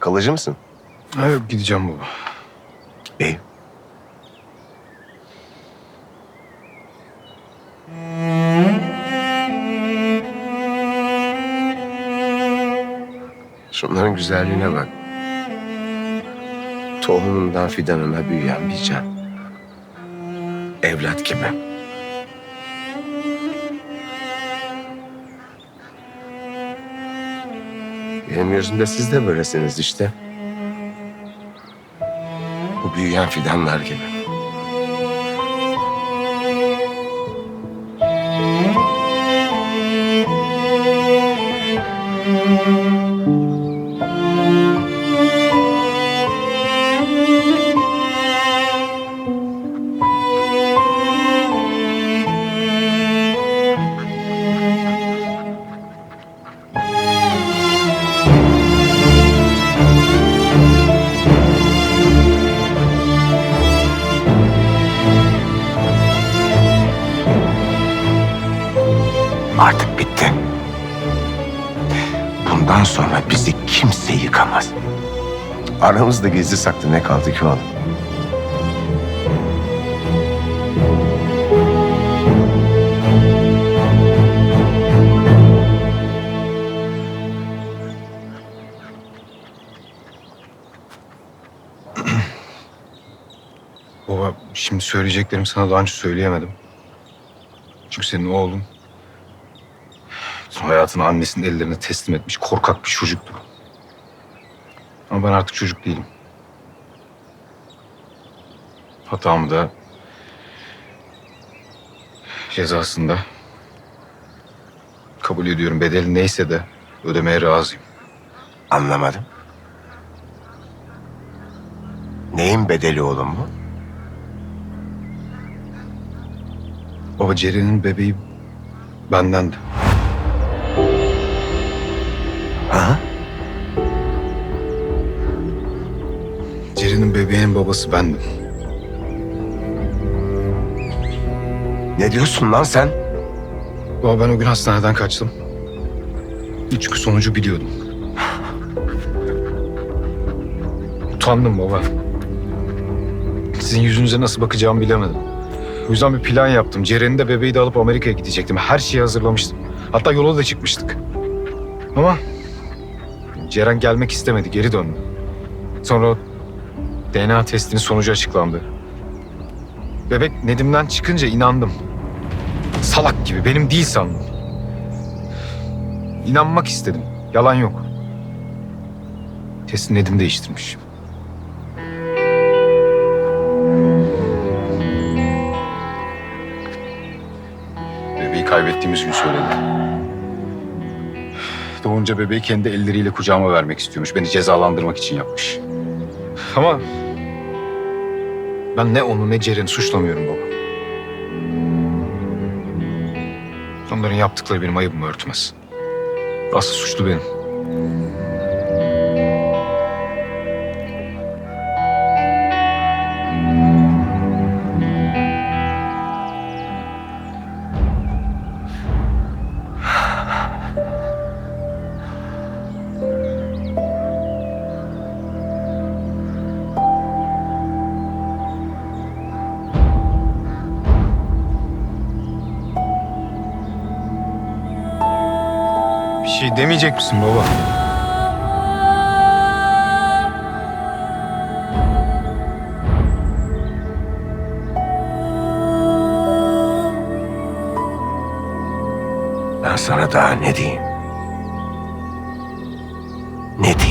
Kalıcı mısın? Ha yok gideceğim baba. İyi. Şunların güzelliğine bak. Tohumundan fidanına büyüyen bir can. Evlat gibi. Benim yüzümde siz de böylesiniz işte. Bu büyüyen fidanlar gibi. Artık bitti. Bundan sonra bizi kimse yıkamaz. Aramızda gizli saklı ne kaldı ki oğlum? Baba şimdi söyleyeceklerimi sana daha önce söyleyemedim. Çünkü senin oğlun hayatını annesinin ellerine teslim etmiş korkak bir çocuktu. Ama ben artık çocuk değilim. Hatamı da cezasında kabul ediyorum. Bedeli neyse de ödemeye razıyım. Anlamadım. Neyin bedeli oğlum bu? Baba Ceren'in bebeği bendendi. Bebeğinin babası bendim. Ne diyorsun lan sen? Baba ben o gün hastaneden kaçtım. Çünkü sonucu biliyordum. Utandım baba. Sizin yüzünüze nasıl bakacağımı bilemedim. O yüzden bir plan yaptım. Ceren'i de bebeği de alıp Amerika'ya gidecektim. Her şeyi hazırlamıştım. Hatta yola da çıkmıştık. Ama Ceren gelmek istemedi, geri döndü. Sonra DNA testinin sonucu açıklandı. Bebek Nedim'den çıkınca inandım. Salak gibi benim değil sandım. İnanmak istedim. Yalan yok. Testi Nedim değiştirmiş. Bebeği kaybettiğimiz gün söyledi. Doğunca bebeği kendi elleriyle kucağıma vermek istiyormuş. Beni cezalandırmak için yapmış. Ama ben ne onu ne Ceren'i suçlamıyorum baba. Onların yaptıkları benim ayıbımı örtmez. Asıl suçlu benim. Bir şey demeyecek misin baba? Ben sana daha ne diyeyim? Ne diyeyim?